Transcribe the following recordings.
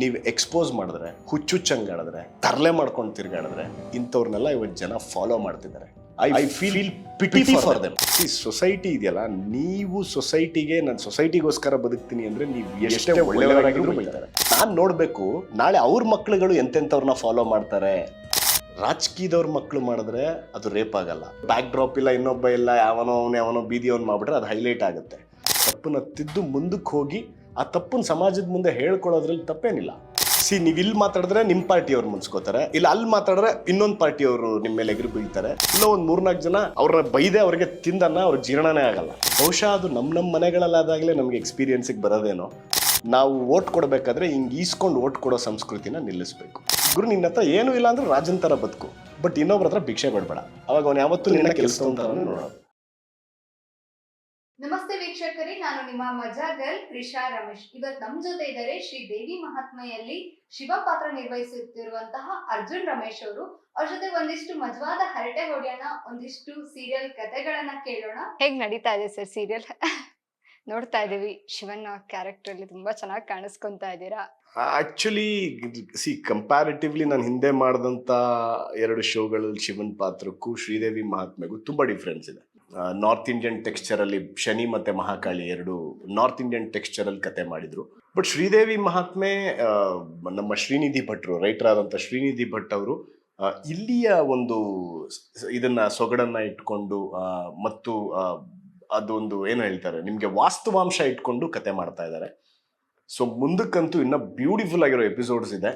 ನೀವು ಎಕ್ಸ್ಪೋಸ್ ಮಾಡಿದ್ರೆ ಹುಚ್ಚುಚ್ಚಂಗಾಡಿದ್ರೆ ತರಲೆ ಮಾಡ್ಕೊಂಡು ತಿರ್ಗಾಡಿದ್ರೆ ಇಂಥವ್ರನ್ನೆಲ್ಲ ಇವತ್ತು ಜನ ಫಾಲೋ ಮಾಡ್ತಿದ್ದಾರೆ. I I feel pity for them ಈ ಸೊಸೈಟಿ ಇದೆಯಲ್ಲ ನೀವು ಸೊಸೈಟಿಗೆ ನಾನು ಸೊಸೈಟಿಗೋಸ್ಕರ ಬದುಕ್ತೀನಿ ಅಂದ್ರೆ ನೀವು ಎಷ್ಟೇ ಒಳ್ಳೆಯವರಾಗಿದ್ರು ಬೈತಾರೆ. ನಾನು ನೋಡಬೇಕು ನಾಳೆ ಅವ್ರ ಮಕ್ಳುಗಳು ಎಂತೆಂಥವ್ರನ್ನ ಫಾಲೋ ಮಾಡ್ತಾರೆ. ರಾಜಕೀಯದವ್ರ ಮಕ್ಕಳು ಮಾಡಿದ್ರೆ ಅದು ರೇಪ್ ಆಗಲ್ಲ. ಬ್ಯಾಕ್ ಡ್ರಾಪ್ ಇಲ್ಲ ಇನ್ನೊಬ್ಬ ಇಲ್ಲ ಯಾವನೋ ಅವನು ಯಾವನೋ ಬೀದಿಯವನ್ ಮಾಡಿಬಿಟ್ರೆ ಅದು ಹೈಲೈಟ್ ಆಗುತ್ತೆ. ತಪ್ಪನ್ನ ತಿದ್ದು ಮುಂದಕ್ಕೆ ಹೋಗಿ ಆ ತಪ್ಪನ್ನು ಸಮಾಜದ ಮುಂದೆ ಹೇಳ್ಕೊಳ್ಳೋದ್ರಲ್ಲಿ ತಪ್ಪೇನಿಲ್ಲ. ಸಿ ನೀವು ಇಲ್ಲಿ ಮಾತಾಡಿದ್ರೆ ನಿಮ್ಮ ಪಾರ್ಟಿಯವ್ರು ಮುನ್ಸ್ಕೋತಾರೆ. ಇಲ್ಲ ಅಲ್ಲಿ ಮಾತಾಡಿದ್ರೆ ಇನ್ನೊಂದು ಪಾರ್ಟಿಯವರು ನಿಮ್ಮ ಮೇಲೆ ಎಗ್ರಿ ಬೀಳ್ತಾರೆ. ಇಲ್ಲ ಒಂದು ಮೂರ್ನಾಲ್ಕು ಜನ ಅವ್ರ ಬೈದೆ ಅವ್ರಿಗೆ ತಿಂದನ್ನ ಅವ್ರ ಜೀರ್ಣನೇ ಆಗಲ್ಲ. ಬಹುಶಃ ಅದು ನಮ್ಮ ನಮ್ಮ ಮನೆಗಳಲ್ಲಾದಾಗಲೇ ನಮಗೆ ಎಕ್ಸ್ಪೀರಿಯನ್ಸಿಗೆ ಬರೋದೇನೋ. ನಾವು ಓಟ್ ಕೊಡಬೇಕಾದ್ರೆ ಹಿಂಗೆ ಈಸ್ಕೊಂಡು ಓಟ್ ಕೊಡೋ ಸಂಸ್ಕೃತಿನ ನಿಲ್ಲಿಸ್ಬೇಕು. ಗುರು ನಿನ್ನ ಹತ್ರ ಏನೂ ಇಲ್ಲ ಅಂದ್ರೆ ರಾಜನ್ ಥರ ಬದುಕು. ಬಟ್ ಇನ್ನೊಬ್ರ ಹತ್ರ ಭಿಕ್ಷೆ ಕೊಡಬೇಡ. ಅವಾಗ ಅವ್ನು ಯಾವತ್ತೂ ನಿನ್ನ ಕೆಲಸ ನೋಡೋದು. ನಮಸ್ತೆ ವೀಕ್ಷಕರೇ ನಾನು ನಿಮ್ಮ ಮಜಾ ಗರ್ಲ್ ತ್ರಿಷಾ ರಮೇಶ್. ಇವತ್ತು ನಮ್ಮ ಜೊತೆ ಇದ್ದಾರೆ ಶ್ರೀ ದೇವಿ ಮಹಾತ್ಮೆಯಲ್ಲಿ ಶಿವ ಪಾತ್ರ ನಿರ್ವಹಿಸುತ್ತಿರುವಂತಹ ಅರ್ಜುನ್ ರಮೇಶ್ ಅವರು. ಅವ್ರ ಜೊತೆ ಒಂದಿಷ್ಟು ಮಜವಾದ ಹರಟೆ ಹೊಡೆಯೋಣ ಒಂದಿಷ್ಟು ಸೀರಿಯಲ್ ಕಥೆಗಳನ್ನ ಕೇಳೋಣ. ಹೇಗ್ ನಡೀತಾ ಇದೆ ಸರ್ ಸೀರಿಯಲ್ ನೋಡ್ತಾ ಇದೀವಿ ಶಿವನ್ ಕ್ಯಾರೆಕ್ಟರ್ ಅಲ್ಲಿ ತುಂಬಾ ಚೆನ್ನಾಗಿ ಕಾಣಿಸ್ಕೊಂತಾ ಇದ್ದೀರಾ? ಆಕ್ಚುಲಿ ಸಿ ಕಂಪ್ಯಾರಿಟಿವ್ಲಿ ನಾನು ಹಿಂದೆ ಮಾಡಿದಂಥ ಎರಡು ಶೋಗಳಲ್ಲಿ ಶಿವನ್ ಪಾತ್ರಕ್ಕೂ ಶ್ರೀದೇವಿ ಮಹಾತ್ಮೆಗೂ ತುಂಬ ಡಿಫ್ರೆನ್ಸ್ ಇದೆ. ನಾರ್ತ್ ಇಂಡಿಯನ್ ಟೆಕ್ಸ್ಚರಲ್ಲಿ ಶನಿ ಮತ್ತು ಮಹಾಕಾಳಿ ಎರಡು ನಾರ್ತ್ ಇಂಡಿಯನ್ ಟೆಕ್ಸ್ಚರಲ್ಲಿ ಕತೆ ಮಾಡಿದರು. ಬಟ್ ಶ್ರೀದೇವಿ ಮಹಾತ್ಮೆ ನಮ್ಮ ಶ್ರೀನಿಧಿ ಭಟ್ರು ರೈಟರ್ ಆದಂಥ ಶ್ರೀನಿಧಿ ಭಟ್ ಅವರು ಇಲ್ಲಿಯ ಒಂದು ಇದನ್ನ ಸೊಗಡನ್ನ ಇಟ್ಕೊಂಡು ಮತ್ತು ಅದೊಂದು ಏನು ಹೇಳ್ತಾರೆ, ನಿಮಗೆ ವಾಸ್ತವಾಂಶ ಇಟ್ಕೊಂಡು ಕತೆ ಮಾಡ್ತಾ ಇದ್ದಾರೆ. ಸೊ ಮುಂದಕ್ಕಂತೂ ಇನ್ನೂ ಬ್ಯೂಟಿಫುಲ್ ಆಗಿರೋ ಎಪಿಸೋಡ್ಸ್ ಇದೆ.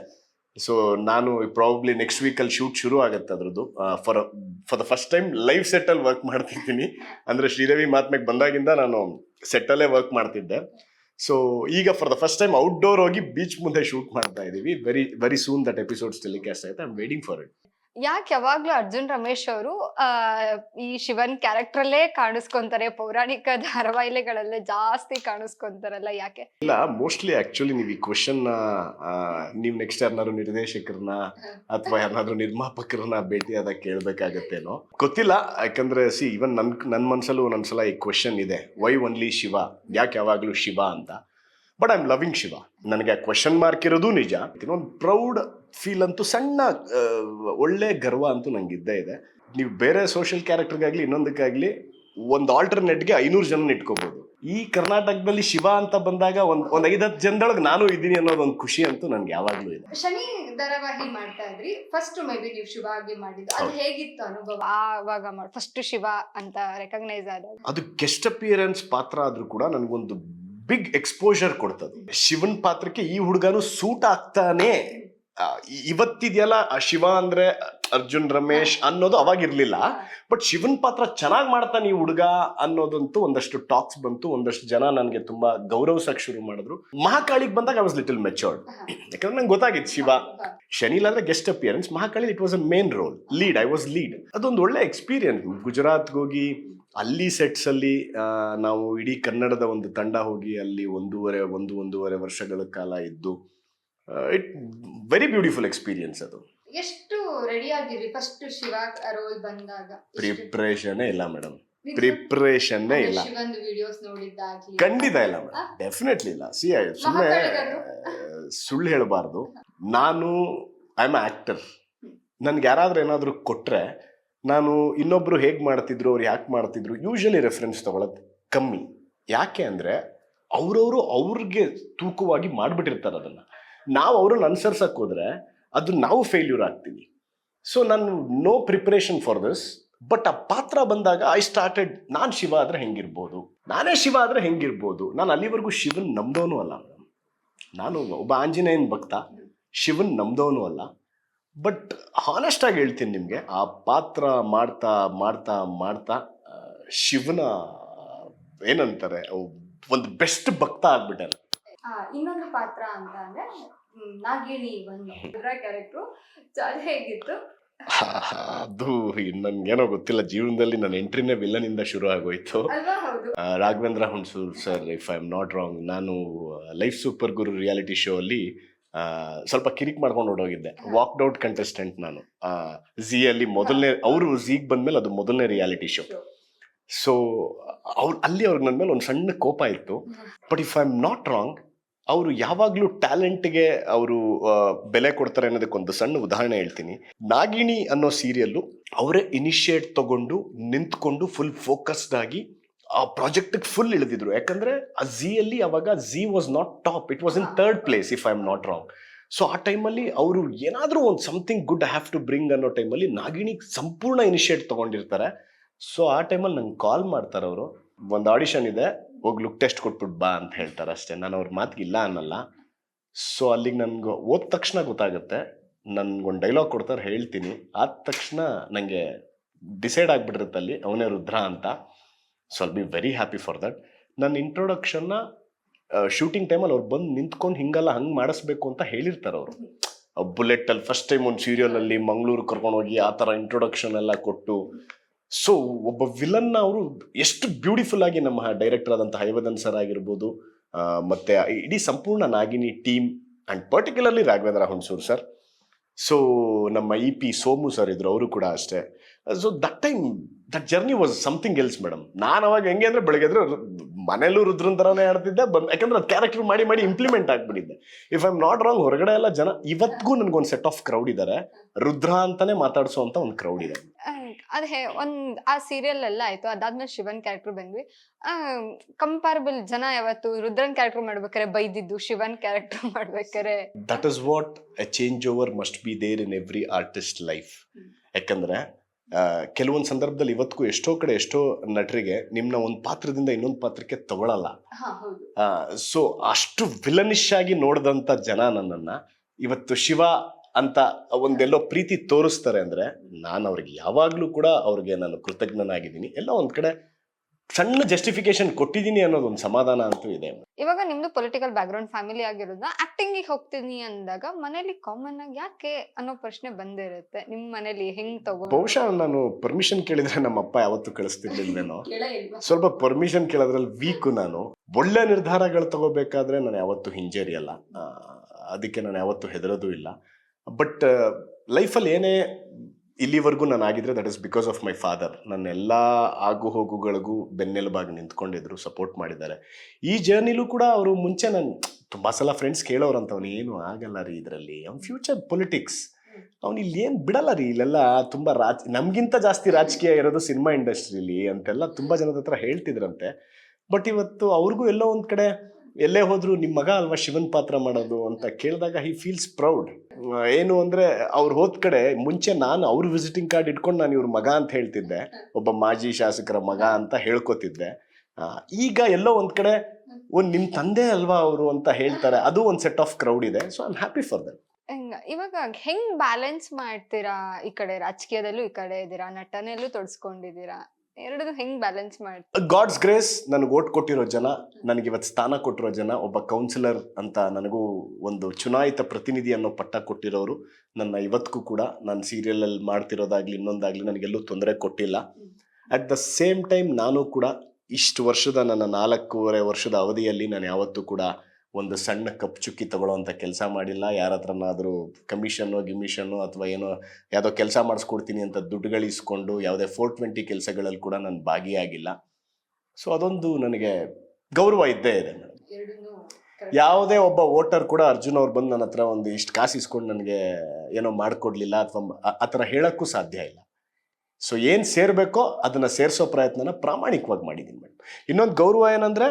ಸೊ ನಾನು ಪ್ರಾಬಬ್ಲಿ ನೆಕ್ಸ್ಟ್ ವೀಕಲ್ಲಿ ಶೂಟ್ ಶುರು ಆಗುತ್ತೆ ಅದರದ್ದು. For for the first time live ಸೆಟ್ಟಲ್ಲಿ work ಮಾಡ್ತಿದ್ದೀನಿ. ಅಂದರೆ ಶ್ರೀದೇವಿ ಮಾತ್ಮೆಗೆ ಬಂದಾಗಿಂದ ನಾನು ಸೆಟ್ಟಲ್ಲೇ ವರ್ಕ್ ಮಾಡ್ತಿದ್ದೆ. ಸೊ ಈಗ for the first time outdoor ಹೋಗಿ ಬೀಚ್ ಮುಂದೆ ಶೂಟ್ ಮಾಡ್ತಾ ಇದ್ದೀವಿ very very soon that episodes telecast ಆಗುತ್ತೆ I am waiting for it ಯಾಕೆ ಯಾವಾಗ್ಲೂ ಅರ್ಜುನ್ ರಮೇಶ್ ಅವರು ಈ ಶಿವನ್ ಕ್ಯಾರೆಕ್ಟರ್ ಅಲ್ಲೇ ಕಾಣಿಸ್ಕೊಂತಾರೆ, ಪೌರಾಣಿಕ ಧಾರಾವಾಹಿಗಳಲ್ಲೇ ಜಾಸ್ತಿ ಕಾಣಿಸ್ಕೊಂತಾರಲ್ಲ ಯಾಕೆ? ಇಲ್ಲ, ಮೋಸ್ಟ್ಲಿ ಆಕ್ಚುಲಿ ನೀವು ಈ ಕ್ವಶನ್ ನೀವು ನೆಕ್ಸ್ಟ್ ಯಾರು ನಿರ್ದೇಶಕರನ್ನ ಅಥವಾ ಯಾರನ್ನಾದ್ರೂ ನಿರ್ಮಾಪಕರನ್ನ ಭೇಟಿಯಾದಾಗ ಕೇಳ್ಬೇಕಾಗತ್ತೇನೋ? ಗೊತ್ತಿಲ್ಲ, ಯಾಕಂದ್ರೆ ಸಿ ಇವನ್ ನನ್ ನನ್ನ ಮನ್ಸಲ್ಲೂ ಒಂದೊಂದ್ಸಲ ಈ ಕ್ವಶನ್ ಇದೆ. Why only Shiva? ಯಾಕೆ ಯಾವಾಗ್ಲೂ ಶಿವ ಅಂತ? But I am loving Shiva. ನನಗೆ ಆ ಕ್ವಶನ್ ಮಾರ್ಕ್ ಇರೋದು ನಿಜ. ಒಂದು ಪ್ರೌಡ್ ಫೀಲ್ ಅಂತೂ ಸಣ್ಣ ಒಳ್ಳೆ ಗರ್ವ ಅಂತೂ ನಂಗೆ ಇದ್ದೇ ಇದೆ. ನೀವು ಬೇರೆ ಸೋಷಿಯಲ್ ಕ್ಯಾರೆಕ್ಟರ್ಗಾಗಲಿ ಇನ್ನೊಂದಕ್ಕಾಗಲಿ ಒಂದು ಆಲ್ಟರ್ನೇಟ್ಗೆ ಐನೂರು ಜನ ಇಟ್ಕೋಬೋದು ಈ ಕರ್ನಾಟಕದಲ್ಲಿ ಶಿವ ಅಂತ ಬಂದಾಗ ಒಂದು ಒಂದ್ ಐದತ್ತು ಜನದೊಳಗೆ ನಾನು ಇದ್ದೀನಿ ಅನ್ನೋದು ಒಂದು ಖುಷಿ ಅಂತೂ ನನಗೆ ಯಾವಾಗಲೂ ಇದೆ. ಶನಿ ಧಾರಾವಾಹಿ ಮಾಡ್ತಾ ಇದ್ರಿ. ಫಸ್ಟ್ ಮೇ ಬಿ ನೀವು ಶಿವ ಆಗಿ ಮಾಡಿದ್ದು. ಅದು ಹೇಗಿತ್ತು ಅನುಭವ? ಆವಾಗ ಫಸ್ಟ್ ಶಿವ ಅಂತ ರೆಕಗ್ನೈಸ್ ಆದ ಅದು ಗೆಸ್ಟ್ ಅಪಿಯರೆನ್ಸ್ ಪಾತ್ರ ಆದ್ರೂ ಕೂಡ ನನಗೊಂದು ಬಿಗ್ ಎಕ್ಸ್ಪೋಜರ್ ಕೊಡ್ತದೆ. ಶಿವನ್ ಪಾತ್ರಕ್ಕೆ ಈ ಹುಡುಗನು ಸೂಟ್ ಆಗ್ತಾನೆ. ಇವತ್ತಿದೆಯಲ್ಲ ಶಿವ ಅಂದ್ರೆ ಅರ್ಜುನ್ ರಮೇಶ್ ಅನ್ನೋದು ಅವಾಗ ಇರ್ಲಿಲ್ಲ ಬಟ್ ಶಿವನ್ ಪಾತ್ರ ಚೆನ್ನಾಗಿ ಮಾಡ್ತಾನೆ ಈ ಹುಡುಗ ಅನ್ನೋದಂತೂ ಒಂದಷ್ಟು ಟಾಕ್ಸ್ ಬಂತು ಒಂದಷ್ಟು ಜನ ನನಗೆ ತುಂಬಾ ಗೌರವಿಸಕ್ ಶುರು ಮಾಡಿದ್ರು. ಮಹಾಕಾಳಿಗೆ ಬಂದಾಗ ಐ ವಾಸ್ ಲಿಟಲ್ ಮೆಚೋರ್ಡ್ ಯಾಕಂದ್ರೆ ನಂಗೆ ಗೊತ್ತಾಗಿತ್ತು ಶಿವ. ಶನಿಲ್ ಅಂದ್ರೆ guest appearance Mahakali it was a main role lead I was lead ಅದೊಂದು ಒಳ್ಳೆ ಎಕ್ಸ್ಪೀರಿಯನ್ಸ್ ಗುಜರಾತ್ಗೆ ಹೋಗಿ ಅಲ್ಲಿ ಸೆಟ್ಸ್ ಅಲ್ಲಿ ನಾವು ಇಡೀ ಕನ್ನಡದ ಒಂದು ತಂಡ ಹೋಗಿ ಅಲ್ಲಿ ಒಂದೂವರೆ ಒಂದು ಒಂದೂವರೆ ವರ್ಷಗಳ ಕಾಲ ಇದ್ದು ಇಟ್ ವೆರಿ ಬ್ಯೂಟಿಫುಲ್ ಎಕ್ಸ್ಪೀರಿಯನ್ಸ್ ಅದು. ಎಷ್ಟು ರೆಡಿ ಆಗಿರಿ ಫಸ್ಟ್ ಶಿವ ರೋಲ್ ಬಂದಾಗ? ಪ್ರಿಪ್ರೇಷನ್ ಇಲ್ಲ ಮೇಡಮ್ ಪ್ರಿಪರೇಷನ್ ಇಲ್ಲ. ಶಿವಂದು ವಿಡಿಯೋಸ್ ನೋಡಿದ್ದಾಗ್ಲಿ. ಖಂಡಿತ ಇಲ್ಲ ಮೇಡಮ್ ಡೆಫಿನೆಟ್ಲಿ ಇಲ್ಲ. ಸಿ ಸುಮ್ಮನೆ ಮಹಾಕಾಳಿಗಾದ್ರು? ಸುಳ್ಳು ಹೇಳಬಾರ್ದು. ನಾನು ಐ ಆಮ್ ಆಕ್ಟರ್ ನನ್ಗೆ ಯಾರಾದ್ರೂ ಏನಾದರೂ ಕೊಟ್ರೆ ನಾನು ಇನ್ನೊಬ್ರು ಹೇಗೆ ಮಾಡ್ತಿದ್ರು ಅವ್ರು ಯಾಕೆ ಮಾಡ್ತಿದ್ರು ಯೂಶಲಿ ರೆಫರೆನ್ಸ್ ತಗೊಳ್ಳೋದು ಕಮ್ಮಿ. ಯಾಕೆ ಅಂದರೆ ಅವರವರು ಅವ್ರಿಗೆ ತೂಕವಾಗಿ ಮಾಡಿಬಿಟ್ಟಿರ್ತಾರೆ ಅದನ್ನು. ನಾವು ಅವ್ರನ್ನ ಅನುಸರಿಸಕ್ಕೆ ಹೋದ್ರೆ ಅದು ನಾವು ಫೇಲ್ಯೂರ್ ಆಗ್ತೀವಿ. ಸೊ ನಾನು no preparation for this but ಆ ಪಾತ್ರ ಬಂದಾಗ ಐ ಸ್ಟಾರ್ಟೆಡ್ ನಾನು ಶಿವ ಆದರೆ ಹೆಂಗಿರ್ಬೋದು? ನಾನೇ ಶಿವ ಆದರೆ ಹೆಂಗಿರ್ಬೋದು? ನಾನು ಅಲ್ಲಿವರೆಗೂ ಶಿವನ್ ನಂಬ್ದವನು ಅಲ್ಲ. ನಾನು ಒಬ್ಬ ಆಂಜನೇಯನ್ ಭಕ್ತ, ಶಿವನ್ ನಂಬ್ದವನು ಅಲ್ಲ. ಬಟ್ ಹಾನೆಸ್ಟಾಗಿ ಹೇಳ್ತೀನಿ ನಿಮಗೆ, ಆ ಪಾತ್ರ ಮಾಡ್ತಾ ಮಾಡ್ತಾ ಮಾಡ್ತಾ ಶಿವನ ಏನಂತಾರೆ ಒಂದು ಬೆಸ್ಟ್ ಭಕ್ತ ಆಗ್ಬಿಟ್ಟಾರೆ. ಇನ್ನೊಂದು ಪಾತ್ರ ಅಂತ ಅಂದ್ರೆ ನಾಗಿಣಿ ಒಂದು ಕ್ಯಾರೆಕ್ಟ್ರು ಅದು ಹೇಗಿತ್ತು? ಅದು ನನ್ಗೇನೋ ಗೊತ್ತಿಲ್ಲ. ಜೀವನದಲ್ಲಿ ನನ್ನ ಎಂಟ್ರಿನೇ ವಿಲ್ಲನಿಂದ ಶುರು ಆಗೋಯ್ತು. Raghavendra Hunsur sir if I am not wrong ನಾನು life super guru reality show ಅಲ್ಲಿ ಸ್ವಲ್ಪ ಕಿರಿಕ್ ಮಾಡ್ಕೊಂಡು ಓಡೋಗಿದ್ದೆ. ವಾಕ್ಡ್ ಔಟ್ ಕಂಟೆಸ್ಟೆಂಟ್ ನಾನು. ಝಿ ಅಲ್ಲಿ ಮೊದಲನೇ ಅವರು ಝೀಗ್ ಬಂದ್ಮೇಲೆ ಅದು ಮೊದಲನೇ ರಿಯಾಲಿಟಿ ಶೋ. ಸೊ ಅವ್ರು ಅಲ್ಲಿ ಅವ್ರಿಗೆ ನನ್ನ ಮೇಲೆ ಒಂದು ಸಣ್ಣ ಕೋಪ ಇತ್ತು. But if I am not wrong ಅವರು ಯಾವಾಗಲೂ ಟ್ಯಾಲೆಂಟ್ಗೆ ಅವರು ಬೆಲೆ ಕೊಡ್ತಾರೆ ಅನ್ನೋದಕ್ಕೊಂದು ಸಣ್ಣ ಉದಾಹರಣೆ ಹೇಳ್ತೀನಿ. ನಾಗಿಣಿ ಅನ್ನೋ ಸೀರಿಯಲ್ಲು ಅವರೇ ಇನಿಷಿಯೇಟ್ ತಗೊಂಡು ನಿಂತ್ಕೊಂಡು ಫುಲ್ ಫೋಕಸ್ಡ್ ಆಗಿ ಆ ಪ್ರಾಜೆಕ್ಟ್ಗೆ ಫುಲ್ ಇಳಿದಿದ್ರು. ಯಾಕಂದ್ರೆ ಆ ಝಿಯಲ್ಲಿ ಅವಾಗ Zee was not top it was in third place if I am not wrong so ಆ ಟೈಮಲ್ಲಿ ಅವರು ಏನಾದರೂ ಒಂದು something good I have to bring ಅನ್ನೋ ಟೈಮಲ್ಲಿ ನಾಗಿಣಿ ಸಂಪೂರ್ಣ ಇನಿಷಿಯೇಟ್ ತಗೊಂಡಿರ್ತಾರೆ. ಸೊ ಆ ಟೈಮಲ್ಲಿ ನಂಗೆ ಕಾಲ್ ಮಾಡ್ತಾರೆ ಅವರು ಒಂದು ಆಡಿಷನ್ ಇದೆ, ಹೋಗಿ ಲುಕ್ ಟೆಸ್ಟ್ ಕೊಟ್ಬಿಟ್ಟು ಬಾ ಅಂತ ಹೇಳ್ತಾರೆ ಅಷ್ಟೇ. ನಾನು ಅವ್ರ ಮಾತಿಗೆ ಇಲ್ಲ ಅನ್ನಲ್ಲ. ಸೊ ಅಲ್ಲಿಗೆ ನನ್ಗೆ ಓದ ತಕ್ಷಣ ಗೊತ್ತಾಗುತ್ತೆ. ನನ್ಗೊಂದು ಡೈಲಾಗ್ ಕೊಡ್ತಾರೆ, ಹೇಳ್ತೀನಿ. ಆದ ತಕ್ಷಣ ನನಗೆ ಡಿಸೈಡ್ ಆಗಿಬಿಟ್ಟಿರುತ್ತೆ ಅಲ್ಲಿ, ಅವನೇ ರುದ್ರ ಅಂತ. So I'll be very happy for that ನನ್ನ ಇಂಟ್ರೊಡಕ್ಷನ್ನ ಶೂಟಿಂಗ್ ಟೈಮಲ್ಲಿ ಅವ್ರು ಬಂದು ನಿಂತ್ಕೊಂಡು ಹಿಂಗಲ್ಲ ಹಂಗೆ ಮಾಡಿಸ್ಬೇಕು ಅಂತ ಹೇಳಿರ್ತಾರೆ ಅವರು. ಬುಲೆಟಲ್ಲಿ ಫಸ್ಟ್ ಟೈಮ್ ಒಂದು ಸೀರಿಯಲಲ್ಲಿ ಮಂಗಳೂರು ಕರ್ಕೊಂಡೋಗಿ ಆ ಥರ ಇಂಟ್ರೊಡಕ್ಷನ್ ಎಲ್ಲ ಕೊಟ್ಟು ಸೊ ಒಬ್ಬ ವಿಲನ್ನ ಅವರು ಎಷ್ಟು ಬ್ಯೂಟಿಫುಲ್ ಆಗಿ ನಮ್ಮ ಡೈರೆಕ್ಟರ್ ಆದಂತಹ ಹೈವದನ್ ಸರ್ ಆಗಿರ್ಬೋದು ಮತ್ತೆ ಇಡೀ ಸಂಪೂರ್ಣ Nagini team and particularly Raghavendra Hunsur sir so ನಮ್ಮ ಇ ಪಿ ಸೋಮು ಸರ್ ಇದ್ರು, ಅವರು ಕೂಡ ಅಷ್ಟೇ. So that time that journey was something else madam ನಾನು ಅವಾಗ ಹೆಂಗೆ ಅಂದರೆ ಬೆಳಗ್ಗೆ ಅಂದರೆ ಮನೇಲೂ ರುದ್ರನ್ ಥರನೇ ಆಡ್ತಿದ್ದೆ ಬಂದು ಯಾಕಂದ್ರೆ ಅದು ಕ್ಯಾರೆಕ್ಟರ್ ಮಾಡಿ ಮಾಡಿ implement ಆಗಿಬಿಟ್ಟಿದ್ದೆ. If I am not wrong ಹೊರಗಡೆ ಎಲ್ಲ ಜನ ಇವತ್ತಿಗೂ ನನ್ಗೊಂದು ಸೆಟ್ ಆಫ್ ಕ್ರೌಡ್ ಇದ್ದಾರೆ ರುದ್ರ ಅಂತಾನೆ ಮಾತಾಡಿಸುವಂಥ ಒಂದು ಕ್ರೌಡ್ ಇದೆ. ಅದು ಹೇ ಒಂದು ಆ ಸೀರಿಯಲ್ ಎಲ್ಲ ಆಯಿತು ಅದಾದ್ಮೇಲೆ ಶಿವನ್ ಕ್ಯಾರೆಕ್ಟರ್ ಬಂದ್ವಿ. ಕಂಪಾರಬಲ್ ಜನ ಯಾವತ್ತು ರುದ್ರನ್ ಕ್ಯಾರೆಕ್ಟರ್ ಮಾಡ್ಬೇಕಾರೆ ಬೈದಿದ್ದು ಶಿವನ್ ಕ್ಯಾರೆಕ್ಟರ್ ಮಾಡ್ಬೇಕಾರೆ. That is what a change over must be there in every artist life ಯಾಕಂದ್ರೆ ಕೆಲವೊಂದು ಸಂದರ್ಭದಲ್ಲಿ ಇವತ್ತಿಗೂ ಎಷ್ಟೋ ಕಡೆ ಎಷ್ಟೋ ನಟರಿಗೆ ನಿಮ್ನ ಒಂದು ಪಾತ್ರದಿಂದ ಇನ್ನೊಂದು ಪಾತ್ರಕ್ಕೆ ತಗೊಳಲ್ಲ. ಸೊ ಅಷ್ಟು ವಿಲನಿಶ್ ಆಗಿ ನೋಡಿದಂಥ ಜನ ನನ್ನನ್ನ ಇವತ್ತು ಶಿವ ಅಂತ ಒಂದೆಲ್ಲೋ ಪ್ರೀತಿ ತೋರಿಸ್ತಾರೆ ಅಂದ್ರೆ ನಾನು ಅವ್ರಿಗೆ ಯಾವಾಗಲೂ ಕೂಡ ಅವ್ರಿಗೆ ನಾನು ಕೃತಜ್ಞನಾಗಿದ್ದೀನಿ. ಎಲ್ಲ ಒಂದು ಕಡೆ ಸಣ್ಣ ಜಸ್ಟಿಫಿಕೇಶನ್ ಕೊಟ್ಟಿದ್ದೀನಿ ಅನ್ನೋದು ಒಂದು ಸಮಾಧಾನ ಅಂತೂ ಇದೆ. ಇವಾಗ ನಿಮ್ದು ಪೊಲಿಟಿಕಲ್ ಬ್ಯಾಕ್ಗ್ರೌಂಡ್ ಫ್ಯಾಮಿಲಿ ಆಗಿರೋದ್ನ ಆಕ್ಟಿಂಗ್ ಹೋಗ್ತೀನಿ ಅಂದಾಗ ಮನೇಲಿ ಕಾಮನ್ ಆಗಿ ಯಾಕೆ ಅನ್ನೋ ಪ್ರಶ್ನೆ ಬಂದಿರುತ್ತೆ? ನಿಮ್ ಮನೇಲಿ ಹೆಂಗ್ ತಗೋ ಬಹುಶಃ ನಾನು ಪರ್ಮಿಷನ್ ಕೇಳಿದ್ರೆ ನಮ್ಮ ಅಪ್ಪ ಯಾವತ್ತು ಕಳಿಸ್ತಿರ್ಲಿಲ್ವೇನೋ? ಕೇಳೇ ಸ್ವಲ್ಪ ಪರ್ಮಿಷನ್ ಕೇಳೋದ್ರಲ್ಲಿ ವೀಕು ನಾನು. ಒಳ್ಳೆ ನಿರ್ಧಾರಗಳು ತಗೋಬೇಕಾದ್ರೆ ನಾನು ಯಾವತ್ತು ಹಿಂಜರಿಯಲ್ಲ. ಅದಕ್ಕೆ ನಾನು ಯಾವತ್ತು ಹೆದರೋದು ಇಲ್ಲ. ಬಟ್ ಲೈಫಲ್ಲಿ ಏನೇ ಇಲ್ಲಿವರೆಗೂ ನಾನು ಆಗಿದ್ರೆ that is because of my father ನನ್ನ ಎಲ್ಲ ಆಗು ಹೋಗುಗಳಿಗೂ ಬೆನ್ನೆಲುಬಾಗಿ ನಿಂತ್ಕೊಂಡಿದ್ರು ಸಪೋರ್ಟ್ ಮಾಡಿದ್ದಾರೆ. ಈ ಜರ್ನಿಲೂ ಕೂಡ ಅವರು ಮುಂಚೆ ನಾನು ತುಂಬ ಸಲ ಫ್ರೆಂಡ್ಸ್ ಕೇಳೋರಂತ ಅವ್ನು ಏನು ಆಗಲ್ಲ ರೀ ಇದರಲ್ಲಿ? ಅವ್ನ ಫ್ಯೂಚರ್ ಪೊಲಿಟಿಕ್ಸ್ ಅವ್ನು ಇಲ್ಲಿ ಏನು ಬಿಡಲ್ಲ ರೀ? ಇಲ್ಲೆಲ್ಲ ತುಂಬ ರಾಜ್, ನಮಗಿಂತ ಜಾಸ್ತಿ ರಾಜಕೀಯ ಇರೋದು ಸಿನಿಮಾ ಇಂಡಸ್ಟ್ರೀಲಿ ಅಂತೆಲ್ಲ ತುಂಬ ಜನದ ಹತ್ರ ಹೇಳ್ತಿದ್ರಂತೆ. ಬಟ್ ಇವತ್ತು ಅವ್ರಿಗೂ ಎಲ್ಲೋ ಒಂದು ಕಡೆ ಎಲ್ಲೇ ಹೋದ್ರು ನಿಮ್ಮ ಮಗ ಅಲ್ವಾ ಶಿವನ್ ಪಾತ್ರ ಮಾಡೋದು ಅಂತ ಕೇಳಿದಾಗ ಹಿ ಫೀಲ್ಸ್ ಪ್ರೌಡ್ ಏನು ಅಂದ್ರೆ ಅವ್ರು ಹೋದ ಕಡೆ ಮುಂಚೆ ನಾನು ಅವ್ರ ವಿಸಿಟಿಂಗ್ ಕಾರ್ಡ್ ಇಟ್ಕೊಂಡು ನಾನು ಇವ್ರ ಮಗ ಅಂತ ಹೇಳ್ತಿದ್ದೆ. ಒಬ್ಬ ಮಾಜಿ ಶಾಸಕರ ಮಗ ಅಂತ ಹೇಳ್ಕೊತಿದ್ದೆ. ಈಗ ಎಲ್ಲೋ ಒಂದ್ ಕಡೆ ಒಂದು ನಿಮ್ಮ ತಂದೆ ಅಲ್ವಾ ಅವರು ಅಂತ ಹೇಳ್ತಾರೆ. ಅದು ಒಂದು ಸೆಟ್ ಆಫ್ ಕ್ರೌಡ್ ಇದೆ. So I happy for that ಇವಾಗ ಹೆಂಗ್ ಬ್ಯಾಲೆನ್ಸ್ ಮಾಡ್ತೀರಾ ಈ ಕಡೆ ರಾಜಕೀಯದಲ್ಲೂ ಈ ಕಡೆ ಇದ್ದೀರಾ? ನಟನೆಯಲ್ಲೂ ತೊಡ್ಸ್ಕೊಂಡಿದ್ದೀರಾ? ಎರಡು ಹೆಂಗ್ ಬ್ಯಾಲೆನ್ಸ್ ಮಾಡ್ತೀರಾ? ಗಾಡ್ಸ್ ಗ್ರೇಸ್ ನನಗೆ ಓಟ್ ಕೊಟ್ಟಿರೋ ಜನ ನನಗೆ ಇವತ್ತು ಸ್ಥಾನ ಕೊಟ್ಟಿರೋ ಜನ ಒಬ್ಬ ಕೌನ್ಸಿಲರ್ ಅಂತ ನನಗೂ ಒಂದು ಚುನಾಯಿತ ಪ್ರತಿನಿಧಿ ಅನ್ನೋ ಪಟ್ಟ ಕೊಟ್ಟಿರೋರು ನನ್ನ ಇವತ್ತಿಗೂ ಕೂಡ ನಾನು ಸೀರಿಯಲಲ್ಲಿ ಮಾಡ್ತಿರೋದಾಗ್ಲಿ ಇನ್ನೊಂದಾಗ್ಲಿ ನನಗೆಲ್ಲೂ ತೊಂದರೆ ಕೊಟ್ಟಿಲ್ಲ. ಅಟ್ ದ ಸೇಮ್ ಟೈಮ್ ನಾನು ಕೂಡ ಇಷ್ಟು ವರ್ಷದ ನನ್ನ ನಾಲ್ಕೂವರೆ ವರ್ಷದ ಅವಧಿಯಲ್ಲಿ ನಾನು ಯಾವತ್ತೂ ಕೂಡ ಒಂದು ಸಣ್ಣ ಕಪ್ ಚುಕ್ಕಿ ತಗೊಳ್ಳೋವಂಥ ಕೆಲಸ ಮಾಡಿಲ್ಲ. ಯಾರ ಹತ್ರನಾದರೂ ಕಮಿಷನ್ನು ಗಿಮಿಷನ್ನು ಅಥವಾ ಏನೋ ಯಾವುದೋ ಕೆಲಸ ಮಾಡಿಸ್ಕೊಡ್ತೀನಿ ಅಂತ ದುಡ್ಡು ಗಳಿಸ್ಕೊಂಡು ಯಾವುದೇ ಫೋರ್ ಟ್ವೆಂಟಿ ಕೆಲಸಗಳಲ್ಲಿ ಕೂಡ ನಾನು ಭಾಗಿಯಾಗಿಲ್ಲ. ಸೊ ಅದೊಂದು ನನಗೆ ಗೌರವ ಇದ್ದೇ ಇದೆ ಮೇಡಮ್ ಯಾವುದೇ ಒಬ್ಬ ವೋಟರ್ ಕೂಡ ಅರ್ಜುನ್ ಅವ್ರು ಬಂದು ನನ್ನ ಹತ್ರ ಒಂದು ಇಷ್ಟು ಕಾಸು ಇಸ್ಕೊಂಡು ನನಗೆ ಏನೋ ಮಾಡಿಕೊಡ್ಲಿಲ್ಲ ಅಥವಾ ಆ ಥರ ಹೇಳೋಕ್ಕೂ ಸಾಧ್ಯ ಇಲ್ಲ. ಸೊ ಏನು ಸೇರಬೇಕೋ ಅದನ್ನು ಸೇರಿಸೋ ಪ್ರಯತ್ನನ ಪ್ರಾಮಾಣಿಕವಾಗಿ ಮಾಡಿದ್ದೀನಿ ಮೇಡಮ್ ಇನ್ನೊಂದು ಗೌರವ ಏನಂದರೆ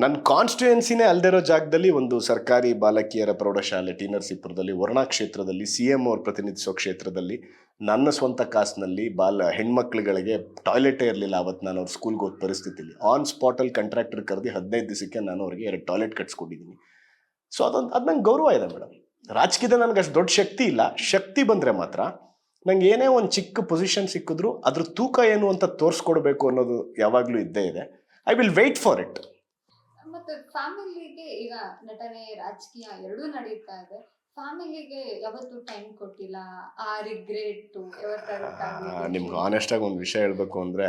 ನನ್ನ ಕಾನ್ಸ್ಟಿಟ್ಯೂಯೆನ್ಸಿನೇ ಅಲ್ದಿರೋ ಜಾಗದಲ್ಲಿ ಒಂದು ಸರ್ಕಾರಿ ಬಾಲಕಿಯರ ಪ್ರೌಢಶಾಲೆ ಟಿ ನರಸೀಪುರದಲ್ಲಿ ವರ್ಣಾ ಕ್ಷೇತ್ರದಲ್ಲಿ ಸಿ ಎಂ ಅವ್ರು ಪ್ರತಿನಿಧಿಸೋ ಕ್ಷೇತ್ರದಲ್ಲಿ, ನನ್ನ ಸ್ವಂತ ಕಾಸಿನಲ್ಲಿ ಬಾಲ, ಹೆಣ್ಮಕ್ಳುಗಳಿಗೆ ಟಾಯ್ಲೆಟೇ ಇರಲಿಲ್ಲ ಅವತ್ತು ನಾನು ಅವ್ರ ಸ್ಕೂಲ್ಗೆ ಹೋದ ಪರಿಸ್ಥಿತಿಲಿ. ಆನ್ ಸ್ಪಾಟಲ್ಲಿ ಕಾಂಟ್ರಾಕ್ಟರ್ ಕರೆದು ಹದಿನೈದು ದಿವಸಕ್ಕೆ ನಾನು ಅವ್ರಿಗೆ ಎರಡು ಟಾಯ್ಲೆಟ್ ಕಟ್ಸ್ಕೊಂಡಿದ್ದೀನಿ ಸೊ ಅದೊಂದು, ಅದು ನಂಗೆ ಗೌರವ ಇದೆ ಮೇಡಮ್ ರಾಜಕೀಯದ ನನಗೆ ಅಷ್ಟು ದೊಡ್ಡ ಶಕ್ತಿ ಇಲ್ಲ. ಶಕ್ತಿ ಬಂದರೆ ಮಾತ್ರ ನಂಗೆ ಏನೇ ಒಂದು ಚಿಕ್ಕ ಪೊಸಿಷನ್ ಸಿಕ್ಕಿದ್ರು ಅದ್ರ ತೂಕ ಏನು ಅಂತ ತೋರಿಸ್ಕೊಡ್ಬೇಕು ಅನ್ನೋದು ಯಾವಾಗಲೂ ಇದ್ದೇ ಇದೆ. I will wait for it ಮತ್ತೆ ಫ್ಯಾಮಿಲಿಗೆ ಈಗ ನಟನೆ ರಾಜಕೀಯ ಎರಡೂ ನಡೀತಾ ಇದೆ. ಫ್ಯಾಮಿಲಿಗೆ ಯಾವತ್ತೂ ಟೈಮ್ ಕೊಟ್ಟಿಲ್ಲ. ಆ ರಿಗ್ರೆಟ್ ನಿಮ್ಗೆ ಆನೆಸ್ಟಾಗಿ ಒಂದು ವಿಷಯ ಹೇಳಬೇಕು ಅಂದರೆ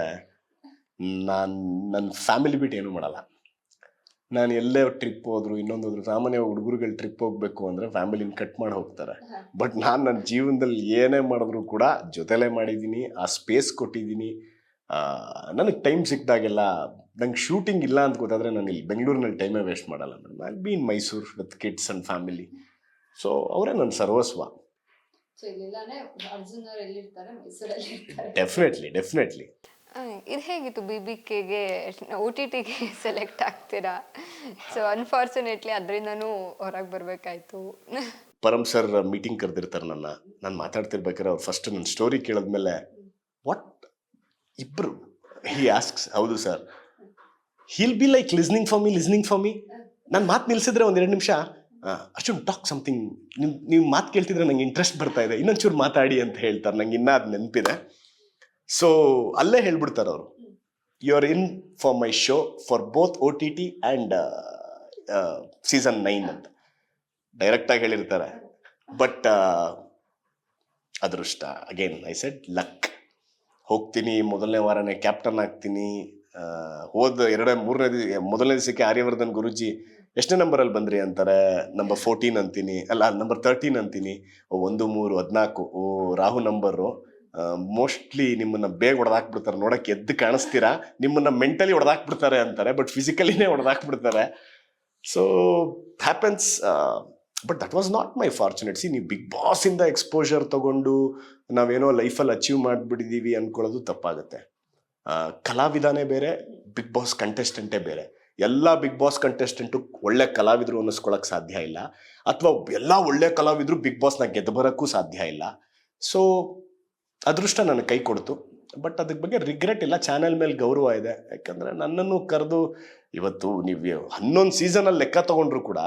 ನಾನು ನನ್ನ ಫ್ಯಾಮಿಲಿ ಬಿಟ್ಟು ಏನೂ ಮಾಡಲ್ಲ. ನಾನು ಎಲ್ಲೇ ಟ್ರಿಪ್ ಹೋದ್ರು ಇನ್ನೊಂದು ಹೋದ್ರು ಸಾಮಾನ್ಯ ಹುಡುಗರುಗಳು ಟ್ರಿಪ್ ಹೋಗ್ಬೇಕು ಅಂದರೆ ಫ್ಯಾಮಿಲಿನ ಕಟ್ ಮಾಡಿ ಹೋಗ್ತಾರೆ. ಬಟ್ ನಾನು ನನ್ನ ಜೀವನದಲ್ಲಿ ಏನೇ ಮಾಡಿದ್ರು ಕೂಡ ಜೊತೆಲೇ ಮಾಡಿದ್ದೀನಿ ಆ ಸ್ಪೇಸ್ ಕೊಟ್ಟಿದ್ದೀನಿ ನನಗೆ ಟೈಮ್ ಸಿಕ್ಕಿದಾಗೆಲ್ಲ ನಂಗೆ ಶೂಟಿಂಗ್ ಇಲ್ಲ ಅಂತ ಗೊತ್ತಾದರೆ ನಾನು ಇಲ್ಲಿ ಬೆಂಗಳೂರಿನಲ್ಲಿ ಟೈಮೇ ವೇಸ್ಟ್ ಮಾಡಲ್ಲ madam I be in Mysuru with kids and family so ಅವರೇ ನನ್ನ ಸರ್ವಸ್ವ. ಡೆಫಿನೆಟ್ಲಿ ಡೆಫಿನೆಟ್ಲಿ ಇದು ಹೇಗಿತ್ತು ಬಿ ಬಿ ಕೆಗೆ ಒ ಟಿ ಟಿಗೆ ಸೆಲೆಕ್ಟ್ ಆಗ್ತೀರಾ? ಸೊ ಅನ್ಫಾರ್ಚುನೇಟ್ಲಿ ಅದರಿಂದನೂ ಹೊರಗೆ ಬರಬೇಕಾಯ್ತು. ಪರಮ್ ಸರ್ ಮೀಟಿಂಗ್ ಕರೆದಿರ್ತಾರೆ ನನ್ನ. ನಾನು ಮಾತಾಡ್ತಿರ್ಬೇಕಾದ್ರೆ ಅವ್ರು ಫಸ್ಟ್ ನನ್ನ ಸ್ಟೋರಿ ಕೇಳಿದ್ಮೇಲೆ ವಾಟ್ ಇಬ್ರು. ಹಿ ಆಸ್ಕ್ಸ್ ಹೌದು sir he'll be like listening for me listening for me ನಾನು ಮಾತು ನಿಲ್ಸಿದ್ರೆ ಒಂದು ಎರಡು ನಿಮಿಷ. ಅಷ್ಟೊಂದು ಟಾಕ್ ಸಮಥಿಂಗ್ ನಿಮ್, ನೀವು ಮಾತು ಕೇಳ್ತಿದ್ರೆ ನಂಗೆ ಇಂಟ್ರೆಸ್ಟ್ ಬರ್ತಾ ಇದೆ. ಇನ್ನೊಂಚೂರು ಮಾತಾಡಿ ಅಂತ ಹೇಳ್ತಾರೆ. ನಂಗೆ ಇನ್ನೂ ಅದು ನೆನಪಿದೆ. ಸೊ ಅಲ್ಲೇ ಹೇಳ್ಬಿಡ್ತಾರೆ ಅವರು. You are in for my show for both O T T and season nine ಅಂತ. ಡೈರೆಕ್ಟಾಗಿ ಹೇಳಿರ್ತಾರೆ. ಬಟ್ ಅದೃಷ್ಟ. ಅಗೇನ್ ಐ ಸೆಡ್ ಲಕ್ ಹೋಗ್ತೀನಿ, ಮೊದಲನೇ ವಾರನೇ ಕ್ಯಾಪ್ಟನ್ ಆಗ್ತೀನಿ. ಹೋದ ಎರಡೇ, ಮೂರನೇ ದಿವಸ ಮೊದಲನೇ ದಿವಸಕ್ಕೆ ಆರ್ಯವರ್ಧನ್ ಗುರುಜಿ ಎಷ್ಟನೇ ನಂಬರಲ್ಲಿ ಬಂದ್ರಿ ಅಂತಾರೆ? ನಂಬರ್ ಫೋರ್ಟೀನ್ ಅಂತೀನಿ. ಅಲ್ಲ ನಂಬರ್ ತರ್ಟೀನ್ ಅಂತೀನಿ. ಒಂದು, ಮೂರು, ಹದಿನಾಲ್ಕು. ಓ, ರಾಹು ನಂಬರು ಮೋಸ್ಟ್ಲಿ ನಿಮ್ಮನ್ನ ಬೇಗ ಹೊಡೆದಾಕ್ಬಿಡ್ತಾರೆ. ನೋಡಕ್ಕೆ ಎದ್ದು ಕಾಣಿಸ್ತೀರಾ? ನಿಮ್ಮನ್ನ ಮೆಂಟಲಿ ಹೊಡೆದಾಕ್ಬಿಡ್ತಾರೆ ಅಂತಾರೆ ಬಟ್ ಫಿಸಿಕಲಿನೇ ಹೊಡೆದಾಕ್ಬಿಡ್ತಾರೆ. So happens but that was not my fortunate see ನೀವು ಬಿಗ್ ಬಾಸಿಂದ ಎಕ್ಸ್ಪೋಜರ್ ತಗೊಂಡು ನಾವೇನೋ ಲೈಫಲ್ಲಿ ಅಚೀವ್ ಮಾಡಿಬಿಟ್ಟಿದ್ದೀವಿ ಅನ್ಕೊಳ್ಳೋದು ತಪ್ಪಾಗುತ್ತೆ. ಕಲಾವಿದಾನೇ ಬೇರೆ ಬಿಗ್ ಬಾಸ್ ಕಂಟೆಸ್ಟೆಂಟೇ ಬೇರೆ. ಎಲ್ಲ ಬಿಗ್ ಬಾಸ್ ಕಂಟೆಸ್ಟೆಂಟು ಒಳ್ಳೆ ಕಲಾವಿದರು ಅನ್ನಿಸ್ಕೊಳಕ್ಕೆ ಸಾಧ್ಯ ಇಲ್ಲ. ಅಥವಾ ಎಲ್ಲ ಒಳ್ಳೆ ಕಲಾವಿದರು ಬಿಗ್ ಬಾಸ್ನ ಗೆದ್ದು ಬರೋಕ್ಕೂ ಸಾಧ್ಯ ಇಲ್ಲ. ಸೊ ಅದೃಷ್ಟ ನನಗೆ ಕೈ ಕೊಡ್ತು. ಬಟ್ ಅದಕ್ಕೆ ಬಗ್ಗೆ ರಿಗ್ರೆಟ್ ಇಲ್ಲ. ಚಾನೆಲ್ ಮೇಲೆ ಗೌರವ ಇದೆ. ಯಾಕಂದರೆ ನನ್ನನ್ನು ಕರೆದು ಇವತ್ತು ನೀವು ಹನ್ನೊಂದು ಸೀಸನಲ್ಲಿ ಲೆಕ್ಕ ತಗೊಂಡ್ರು ಕೂಡ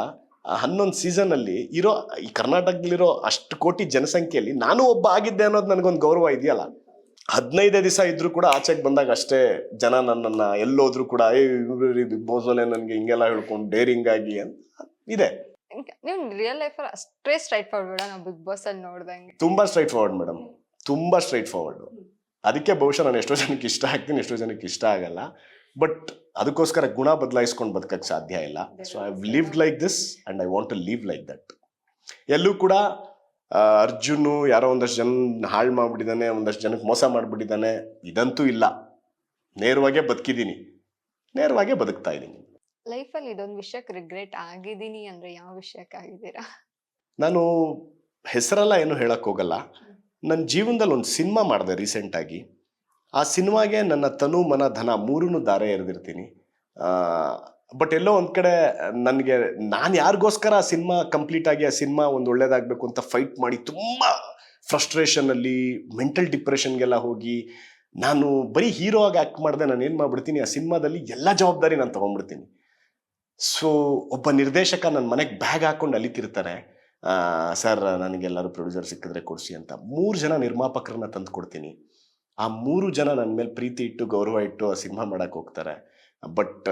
ಹನ್ನೊಂದು ಸೀಸನಲ್ಲಿ ಇರೋ ಈ ಕರ್ನಾಟಕದಲ್ಲಿರೋ ಅಷ್ಟು ಕೋಟಿ ಜನಸಂಖ್ಯೆಯಲ್ಲಿ ನಾನು ಒಬ್ಬ ಆಗಿದ್ದೆ ಅನ್ನೋದು ನನಗೊಂದು ಗೌರವ ಇದೆಯಲ್ಲ? ಹದಿನೈದೇ ದಿವಸ ಇದ್ರೂ ಕೂಡ ಆಚೆಗೆ ಬಂದಾಗ ಅಷ್ಟೇ ಜನ ನನ್ನನ್ನು ಎಲ್ಲೋದ್ರೂ ಕೂಡ ಏ ಬಿಗ್ ಬಾಸ್ ಅಲ್ಲೇ ನನಗೆ ಹಿಂಗೆಲ್ಲ ಹೇಳ್ಕೊಂಡು ಡೇರಿಂಗ್ ಆಗಿ ಅಂತ. ಇದೆ. ನೀವು ರಿಯಲ್ ಲೈಫ್ ಅಷ್ಟೇ ಸ್ಟ್ರೈಟ್ ಫಾರ್ವರ್ಡ್ ನಾವು ಬಿಗ್ ಬಾಸ್ ಅಲ್ಲಿ ನೋಡ್ದಂಗೆ. ತುಂಬಾ ಸ್ಟ್ರೈಟ್ ಫಾರ್ವರ್ಡ್ ಮೇಡಮ್ ತುಂಬಾ ಸ್ಟ್ರೈಟ್ ಫಾರ್ವರ್ಡ್ ಅದಕ್ಕೆ ಬಹುಶಃ ನಾನು ಎಷ್ಟೋ ಜನಕ್ಕೆ ಇಷ್ಟ ಆಗ್ತೀನಿ ಎಷ್ಟೋ ಜನಕ್ಕೆ ಇಷ್ಟ ಆಗಲ್ಲ. ಬಟ್ ಅದಕ್ಕೋಸ್ಕರ ಗುಣ ಬದಲಾಯಿಸ್ಕೊಂಡು ಬದುಕಕ್ಕೆ ಸಾಧ್ಯ ಇಲ್ಲ. So I lived like this and I want to live like that ಎಲ್ಲೂ ಕೂಡ ಅರ್ಜುನು ಯಾರೋ ಒಂದಷ್ಟು ಜನ ಹಾಳು ಮಾಡಿಬಿಟ್ಟಿದ್ದಾನೆ ಒಂದಷ್ಟು ಜನಕ್ಕೆ ಮೋಸ ಮಾಡಿಬಿಟ್ಟಿದ್ದಾನೆ ಇದಂತೂ ಇಲ್ಲ. ನೇರವಾಗೇ ಬದುಕಿದ್ದೀನಿ ನೇರವಾಗೇ ಬದುಕ್ತಾ ಇದ್ದೀನಿ ಲೈಫಲ್ಲಿ ಇದೊಂದು ವಿಷಯಕ್ಕೆ ರಿಗ್ರೆಟ್ ಆಗಿದ್ದೀನಿ ಅಂದ್ರೆ ಯಾವ ವಿಷಯಕ್ಕೆ ಆಗಿದ್ದೀರಾ? ನಾನು ಹೆಸರೆಲ್ಲ ಏನು ಹೇಳೋಕ್ಕೋಗಲ್ಲ ನನ್ನ ಜೀವನದಲ್ಲಿ ಒಂದು ಸಿನಿಮಾ ಮಾಡಿದೆ ರೀಸೆಂಟಾಗಿ ಆ ಸಿನಿಮಾಗೆ ನನ್ನ ತನು, ಮನ, ಧನ ಮೂರೂ ದಾರೆ ಎರೆದಿರ್ತೀನಿ. ಬಟ್ ಎಲ್ಲೋ ಒಂದು ಕಡೆ ನನಗೆ, ನಾನು ಯಾರಿಗೋಸ್ಕರ ಆ ಸಿನಿಮಾ ಕಂಪ್ಲೀಟ್ ಆಗಿ ಆ ಸಿನಿಮಾ ಒಂದು ಒಳ್ಳೇದಾಗಬೇಕು ಅಂತ ಫೈಟ್ ಮಾಡಿ ತುಂಬ ಫ್ರಸ್ಟ್ರೇಷನಲ್ಲಿ ಮೆಂಟಲ್ ಡಿಪ್ರೆಷನ್ಗೆಲ್ಲ ಹೋಗಿ, ನಾನು ಬರೀ ಹೀರೋ ಆಗಿ ಆ್ಯಕ್ಟ್ ಮಾಡಿದೆ ನಾನು ಏನು ಮಾಡ್ಬಿಡ್ತೀನಿ, ಆ ಸಿನಿಮಾದಲ್ಲಿ ಎಲ್ಲ ಜವಾಬ್ದಾರಿ ನಾನು ತೊಗೊಂಡ್ಬಿಡ್ತೀನಿ ಸೊ, ಒಬ್ಬ ನಿರ್ದೇಶಕ ನನ್ನ ಮನೆಗೆ ಬ್ಯಾಗ್ ಹಾಕೊಂಡು ಅಲಿತಿರ್ತಾರೆ. ಸರ್, ನನಗೆಲ್ಲರೂ ಪ್ರೊಡ್ಯೂಸರ್ ಸಿಕ್ಕಿದ್ರೆ ಕೊಡಿಸಿ ಅಂತ. ಮೂರು ಜನ ನಿರ್ಮಾಪಕರನ್ನ ತಂದು ಕೊಡ್ತೀನಿ ಆ ಮೂರು ಜನ ನನ್ನ ಮೇಲೆ ಪ್ರೀತಿ ಇಟ್ಟು ಗೌರವ ಇಟ್ಟು ಆ ಸಿನಿಮಾ ಮಾಡಕ್ಕೆ ಹೋಗ್ತಾರೆ. ಬಟ್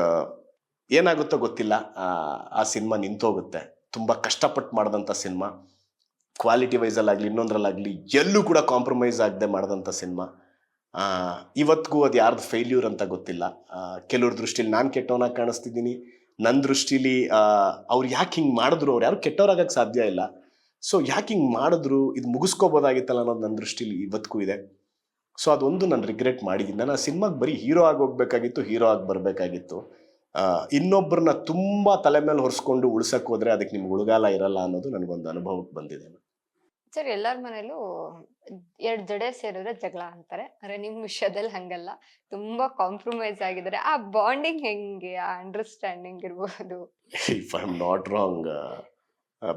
ಏನಾಗುತ್ತೋ ಗೊತ್ತಿಲ್ಲ. ಆ, ಸಿನಿಮಾ ನಿಂತೋಗುತ್ತೆ. ತುಂಬ ಕಷ್ಟಪಟ್ಟು ಮಾಡಿದಂಥ ಸಿನಿಮಾ. ಕ್ವಾಲಿಟಿ ವೈಸಲ್ಲಾಗಲಿ ಇನ್ನೊಂದರಲ್ಲಾಗಲಿ ಎಲ್ಲೂ ಕೂಡ ಕಾಂಪ್ರಮೈಸ್ ಆಗದೆ ಮಾಡಿದಂಥ ಸಿನಿಮಾ. ಇವತ್ತಿಗೂ ಅದು ಯಾರ್ದು ಫೇಲ್ಯೂರ್ ಅಂತ ಗೊತ್ತಿಲ್ಲ. ಕೆಲವ್ರ ದೃಷ್ಟಿಲಿ ನಾನು ಕೆಟ್ಟವನಾಗಿ ಕಾಣಿಸ್ತಿದ್ದೀನಿ. ನನ್ನ ದೃಷ್ಟಿಲಿ ಅವ್ರು ಯಾಕೆ ಹಿಂಗೆ ಮಾಡಿದ್ರು ಅವ್ರು ಯಾರು ಕೆಟ್ಟವರಾಗಕ್ಕೆ ಸಾಧ್ಯ ಇಲ್ಲ. ಸೊ ಯಾಕೆ ಹಿಂಗೆ ಮಾಡಿದ್ರು ಇದು ಮುಗಿಸ್ಕೋಬೋದಾಗಿತ್ತಲ್ಲ ಅನ್ನೋದು ನನ್ನ ದೃಷ್ಟಿಲಿ ಇವತ್ತಿಗೂ ಇದೆ. ಸೊ ಅದೊಂದು ನಾನು ರಿಗ್ರೆಟ್ ಮಾಡಿದ್ದೀನಿ. ನಾನು ಆ ಸಿನಿಮಾಗೆ ಬರೀ ಹೀರೋ ಆಗಿ ಹೋಗ್ಬೇಕಾಗಿತ್ತು ಹೀರೋ ಆಗಿ ಬರಬೇಕಾಗಿತ್ತು. ಇನ್ನೊಬ್ಬರನ್ನ ತುಂಬ ತಲೆ ಮೇಲೆ ಹೊರಿಸ್ಕೊಂಡು ಉಳ್ಸಕ್ಕೆ ಹೋದ್ರೆ ಅದಕ್ಕೆ ನಿಮ್ಗೆ ಉಳಗಾಲ ಇರಲ್ಲ ಅನ್ನೋದು ನನಗೊಂದು ಅನುಭವಕ್ಕೆ ಬಂದಿದೆ. ಸರ್ ಎಲ್ಲರ ಮನೇಲೂ ಎರಡು ಜಡೆ ಸೇರಿದ್ರೆ ಜಗಳ ಅಂತಾರೆ. ಅಂದರೆ ನಿಮ್ಮ ವಿಷಯದಲ್ಲಿ ಹಂಗಲ್ಲ. ತುಂಬಾ ಕಾಂಪ್ರಮೈಸ್ ಆಗಿದ್ದಾರೆ. ಆ ಬಾಂಡಿಂಗ್ ಹೆಂಗೆ? ಆ ಅಂಡರ್ಸ್ಟ್ಯಾಂಡಿಂಗ್ ಇರ್ಬೋದು. If I am not wrong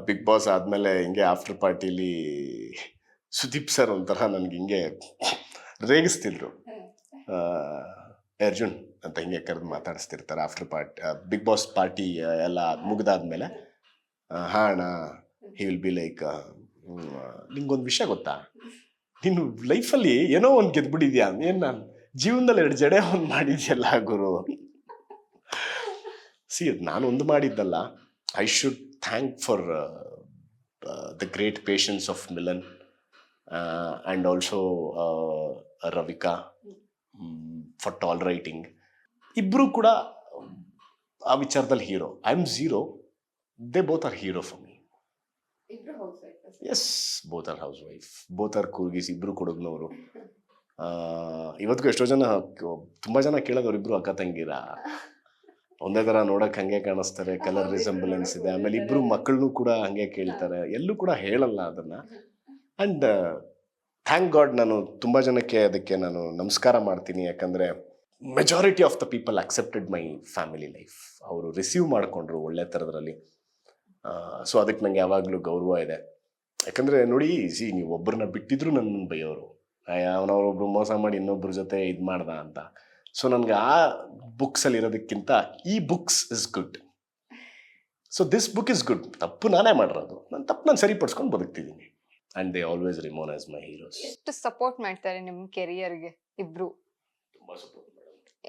big boss ಆದಮೇಲೆ ಹಿಂಗೆ ಆಫ್ಟರ್ ಪಾರ್ಟಿಲಿ ಸುದೀಪ್ ಸರ್ ಒಂಥರ ನನಗೆ ಹಿಂಗೆ ರೇಗಿಸ್ತಿದ್ರು. ಅರ್ಜುನ್ ಅಂತ ಹಿಂಗೆ ಕರೆದು ಮಾತಾಡಿಸ್ತಿರ್ತಾರೆ after party big boss party ಎಲ್ಲ ಮುಗ್ದಾದ್ಮೇಲೆ ಹಾ ಅಣ್ಣ ಹಿ ವಿಲ್ ಬಿ ಲೈಕ್ ನಿಂಗೊಂದು ವಿಷಯ ಗೊತ್ತಾ? ನೀನು ಲೈಫಲ್ಲಿ ಏನೋ ಒಂದು ಗೆದ್ಬಿಟ್ಟಿದ್ಯಾ? ಏನು ನಾನು ಜೀವನದಲ್ಲಿ ಎರಡು ಜಡೆ ಒಂದು ಮಾಡಿದ್ಯಲ್ಲ ಗುರು? ಸಿ ನಾನು ಒಂದು ಮಾಡಿದ್ದಲ್ಲ. I should thank for the great patience of Milan and also Ravika for tall writing ಇಬ್ಬರು ಕೂಡ ಆ ವಿಚಾರದಲ್ಲಿ hero I am zero they both are hero for me as both are housewife both are Coorgis ಇಬ್ಬರು ಕೊಡಗ್ನವರು. ಇವತ್ತಿಗೂ ಎಷ್ಟೋ ಜನ ತುಂಬ ಜನ ಕೇಳೋದವ್ರು ಇಬ್ಬರು ಅಕ್ಕ ತಂಗಿರ. ಒಂದೇ ಥರ ನೋಡೋಕೆ ಹಂಗೆ ಕಾಣಿಸ್ತಾರೆ ಕಲರ್ ರಿಸೆಂಬಲೆನ್ಸ್ ಇದೆ. ಆಮೇಲೆ ಇಬ್ಬರು ಮಕ್ಕಳನ್ನೂ ಕೂಡ ಹಂಗೆ ಕೇಳ್ತಾರೆ. ಎಲ್ಲೂ ಕೂಡ ಹೇಳಲ್ಲ ಅದನ್ನು. ಅಂಡ್ ಥ್ಯಾಂಕ್ ಗಾಡ್ ನಾನು ತುಂಬ ಜನಕ್ಕೆ ಅದಕ್ಕೆ ನಾನು ನಮಸ್ಕಾರ ಮಾಡ್ತೀನಿ. ಯಾಕಂದರೆ majority of the people accepted my family life ಅವರು ರಿಸೀವ್ ಮಾಡಿಕೊಂಡ್ರು ಒಳ್ಳೆ ಥರದ್ರಲ್ಲಿ. ಸೊ ಅದಕ್ಕೆ ನನಗೆ ಯಾವಾಗಲೂ ಗೌರವ ಇದೆ. ಯಾಕಂದರೆ ನೋಡಿ, ಸಿ, ನೀವು ಒಬ್ಬರನ್ನ ಬಿಟ್ಟಿದ್ರು ನನ್ನ ಬೈಯೋರು ಅವನವರೊಬ್ರು ಮೋಸ ಮಾಡಿ ಇನ್ನೊಬ್ಬರ ಜೊತೆ ಇದು ಮಾಡ್ದ ಅಂತ. ಸೊ ನನಗೆ ಆ ಬುಕ್ಸಲ್ಲಿ ಇರೋದಕ್ಕಿಂತ ಈ books is good so this book is good ತಪ್ಪು ನಾನೇ ಮಾಡಿರೋದು. ನನ್ನ ತಪ್ಪು ನಾನು ಸರಿಪಡಿಸ್ಕೊಂಡು ಬದುಕ್ತಿದ್ದೀನಿ. And they always remain as my heroes ಎಷ್ಟು ಸಪೋರ್ಟ್ ಮಾಡ್ತಾರೆ ನಿಮ್ ಕೆರಿಯರ್ಗೆ ಇಬ್ರು? ತುಂಬಾ ಸಪೋರ್ಟ್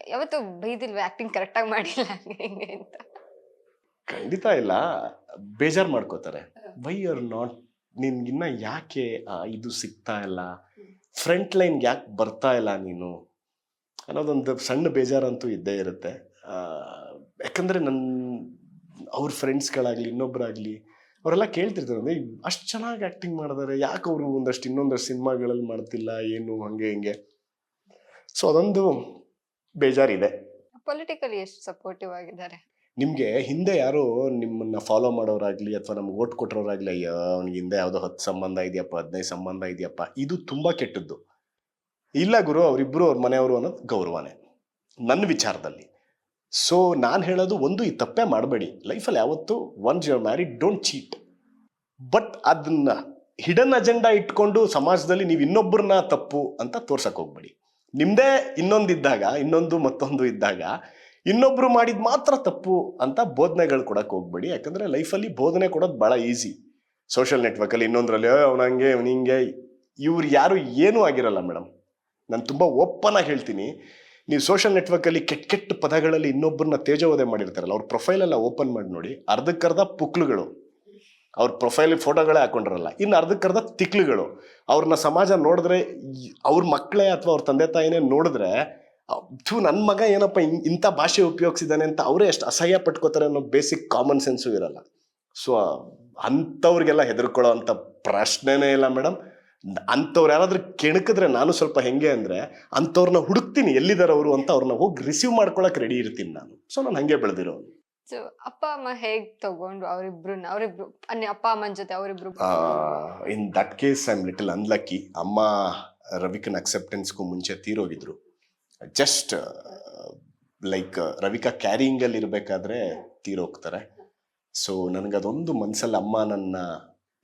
ಯಾವತ್ತು ಬೈದಿಲ್ವಾ ಆಕ್ಟಿಂಗ್ ಕರೆಕ್ಟಾಗಿ ಮಾಡಿಲ್ಲ ಹಂಗೆ ಹಿಂಗೆ ಅಂತ? ಖಂಡಿತ ಇಲ್ಲ. ಬೇಜಾರು ಮಾಡ್ಕೋತಾರೆ. ವೈ ಆರ್ ನಾಟ್ ನಿನ್ಗಿನ್ನ ಯಾಕೆ ಆ, ಇದು ಸಿಗ್ತಾ ಇಲ್ಲ? ಫ್ರಂಟ್ ಲೈನ್ ಯಾಕೆ ಬರ್ತಾ ಇಲ್ಲ ನೀನು? ಅನ್ನೋದೊಂದು ಸಣ್ಣ ಬೇಜಾರಂತೂ ಇದ್ದೇ ಇರುತ್ತೆ. ಆ, ಯಾಕಂದ್ರೆ ನನ್ನ ಅವ್ರ ಫ್ರೆಂಡ್ಸ್ಗಳಾಗಲಿ ಇನ್ನೊಬ್ಬರಾಗಲಿ ಅವರೆಲ್ಲ ಕೇಳ್ತಿರ್ತಾರೆ ಅಂದರೆ ಅಷ್ಟು ಚೆನ್ನಾಗಿ ಆ್ಯಕ್ಟಿಂಗ್ ಮಾಡಿದಾರೆ ಯಾಕೆ ಅವರು ಒಂದಷ್ಟು ಇನ್ನೊಂದಷ್ಟು ಸಿನಿಮಾಗಳಲ್ಲಿ ಮಾಡ್ತಿಲ್ಲ ಏನು ಹಂಗೆ ಹಿಂಗೆ? ಸೊ ಅದೊಂದು ಬೇಜಾರಿದೆ. ಪೊಲಿಟಿಕಲಿ ಎಷ್ಟು ಸಪೋರ್ಟಿವ್ ಆಗಿದ್ದಾರೆ? ನಿಮಗೆ ಹಿಂದೆ ಯಾರು ನಿಮ್ಮನ್ನ ಫಾಲೋ ಮಾಡೋರಾಗ್ಲಿ ಅಥವಾ ನಮ್ಗೆ ಓಟ್ ಕೊಟ್ಟರೋರಾಗ್ಲಿ ಅಯ್ಯೋ ಅವ್ನಿಗೆ ಹಿಂದೆ ಯಾವುದೋ ಹತ್ತು ಸಂಬಂಧ ಇದೆಯಪ್ಪ ಹದಿನೈದು ಸಂಬಂಧ ಇದೆಯಪ್ಪ. ಇದು ತುಂಬ ಕೆಟ್ಟದ್ದು. ಇಲ್ಲ ಗುರು ಅವರಿಬ್ಬರು ಅವ್ರ ಮನೆಯವರು ಅನ್ನೋದು ಗೌರವನೇ. ನನ್ನ ವಿಚಾರದಲ್ಲಿ. ಸೊ ನಾನು ಹೇಳೋದು ಒಂದು, ಈ ತಪ್ಪೇ ಮಾಡಬೇಡಿ. ಲೈಫಲ್ಲಿ ಯಾವತ್ತು once you're married don't cheat but ಅದನ್ನ ಹಿಡನ್ ಅಜೆಂಡಾ ಇಟ್ಕೊಂಡು ಸಮಾಜದಲ್ಲಿ ನೀವು ಇನ್ನೊಬ್ಬರನ್ನ ತಪ್ಪು ಅಂತ ತೋರ್ಸಕ್ ಹೋಗ್ಬೇಡಿ. ನಿಮ್ದೇ ಇನ್ನೊಂದಿದ್ದಾಗ, ಇನ್ನೊಂದು ಮತ್ತೊಂದು ಇದ್ದಾಗ, ಇನ್ನೊಬ್ರು ಮಾಡಿದ ಮಾತ್ರ ತಪ್ಪು ಅಂತ ಬೋಧನೆಗಳು ಕೊಡಕ್ಕೆ ಹೋಗ್ಬೇಡಿ. ಯಾಕಂದ್ರೆ ಲೈಫಲ್ಲಿ ಬೋಧನೆ ಕೊಡೋದು ಭಾಳ ಈಸಿ ಸೋಷಿಯಲ್ ನೆಟ್ವರ್ಕಲ್ಲಿ ಇನ್ನೊಂದರಲ್ಲಿ ಅವನಂಗೆ ಹಂಗೆ, ಅವ್ನ್ ಹಿಂಗೆ. ಇವ್ರು ಯಾರು ಏನೂ ಆಗಿರಲ್ಲ ಮೇಡಮ್ ನಾನು ತುಂಬ ಓಪನ್ ಹೇಳ್ತೀನಿ. ನೀವು ಸೋಷಿಯಲ್ ನೆಟ್ವರ್ಕಲ್ಲಿ ಕೆಟ್ಟ ಕೆಟ್ಟ ಪದಗಳಲ್ಲಿ ಇನ್ನೊಬ್ಬರನ್ನ ತೇಜೋವದೆ ಮಾಡಿರ್ತಾರಲ್ಲ, ಅವ್ರ ಪ್ರೊಫೈಲೆಲ್ಲ ಓಪನ್ ಮಾಡಿ ನೋಡಿ, ಅರ್ಧಕ್ಕರ್ಧ ಪುಕ್ಲುಗಳು ಅವ್ರ ಪ್ರೊಫೈಲ್ ಫೋಟೋಗಳೇ ಹಾಕೊಂಡಿರಲ್ಲ, ಇನ್ನು ಅರ್ಧಕ್ಕರ್ಧ ತಿಕ್ಲುಗಳು ಅವ್ರನ್ನ ಸಮಾಜ ನೋಡಿದ್ರೆ ಅವ್ರ ಮಕ್ಕಳೇ ಅಥವಾ ಅವ್ರ ತಂದೆ ತಾಯಿನೇ ನೋಡಿದ್ರೆ, ಥೂ ನನ್ನ ಮಗ ಏನಪ್ಪ ಇಂಥ ಭಾಷೆ ಉಪಯೋಗಿಸಿದ್ದಾನೆ ಅಂತ ಅವರೇ ಎಷ್ಟು ಅಸಹ್ಯ ಪಟ್ಕೋತಾರೆ ಅನ್ನೋ ಬೇಸಿಕ್ ಕಾಮನ್ ಸೆನ್ಸು ಇರಲ್ಲ. ಸೊ ಅಂಥವ್ರಿಗೆಲ್ಲ ಹೆದರ್ಕೊಳ್ಳೋ ಅಂಥ ಪ್ರಶ್ನೆನೇ ಇಲ್ಲ ಮೇಡಮ್ ಅಂಥವ್ರು ಯಾರಾದ್ರೂ ಕೆಣಕಿದ್ರೆ ನಾನು ಸ್ವಲ್ಪ ಹೆಂಗೆ ಅಂದರೆ ಅಂಥವ್ರನ್ನ ಹುಡುಕ್ತೀನಿ ಎಲ್ಲಿದ್ದಾರೆ ಅವರು ಅಂತ ಅವ್ರನ್ನ ಹೋಗಿ ರಿಸೀವ್ ಮಾಡ್ಕೊಳ್ಳೋಕೆ ರೆಡಿ ಇರ್ತೀನಿ ನಾನು. ಸೊ ನಾನು ಹಂಗೆ ಬೆಳೆದಿರೋ ಸೊ ಅಪ್ಪ ಅಮ್ಮ ಹೇಗ್ ತಗೊಂಡು ಅವರಿಬ್ರು ಅವರಿಬ್ರು ಅನ್ಯ ಅಪ್ಪ ಅಮ್ಮನ ಜೊತೆ ಅವ್ರಿಬ್ರು in that case I am little unlucky ಅಮ್ಮ ರವಿಕನ್ ಅಕ್ಸೆಪ್ಟೆನ್ಸ್ಗೂ ಮುಂಚೆ ತೀರೋಗಿದ್ರು. ಜಸ್ಟ್ ಲೈಕ್ ರವಿಕಾ ಕ್ಯಾರಿಂಗಲ್ಲಿ ಇರಬೇಕಾದ್ರೆ ತೀರೋಗ್ತಾರೆ. ಸೊ ನನಗದೊಂದು ಮನಸ್ಸಲ್ಲಿ ಅಮ್ಮ ನನ್ನ